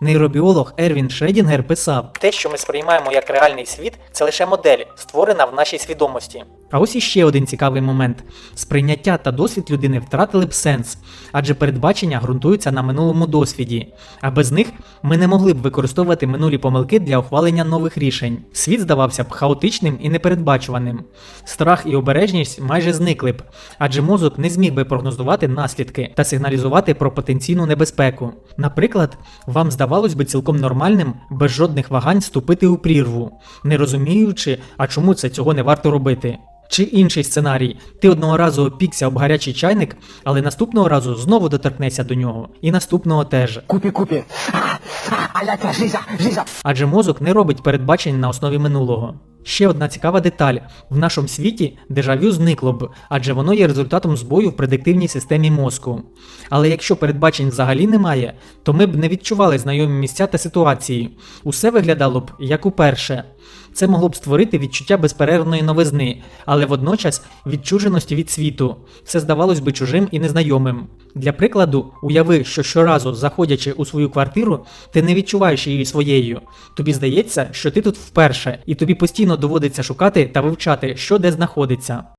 Нейробіолог Ервін Шредінгер писав: те, що ми сприймаємо як реальний світ, це лише модель, створена в нашій свідомості. А ось іще один цікавий момент: сприйняття та досвід людини втратили б сенс, адже передбачення ґрунтуються на минулому досвіді, а без них ми не могли б використовувати минулі помилки для ухвалення нових рішень. Світ здавався б хаотичним і непередбачуваним. Страх і обережність майже зникли б, адже мозок не зміг би прогнозувати наслідки та сигналізувати про потенційну небезпеку. Наприклад, вам здавалось би цілком нормальним без жодних вагань ступити у прірву, не розуміючи, а чому це цього не варто робити. Чи інший сценарій: ти одного разу опікся об гарячий чайник, але наступного разу знову доторкнешся до нього, і наступного теж. Купи-купи. Аляка, жиза, жиза. Адже мозок не робить передбачень на основі минулого. Ще одна цікава деталь: в нашому світі дежавю зникло б, адже воно є результатом збою в предиктивній системі мозку. Але якщо передбачень взагалі немає, то ми б не відчували знайомі місця та ситуації. Усе виглядало б як уперше. Це могло б створити відчуття безперервної новизни, але водночас відчуженості від світу. Все здавалось би чужим і незнайомим. Для прикладу, уяви, що щоразу, заходячи у свою квартиру, ти не відчуваєш її своєю. Тобі здається, що ти тут вперше, і тобі постійно доводиться шукати та вивчати, що де знаходиться.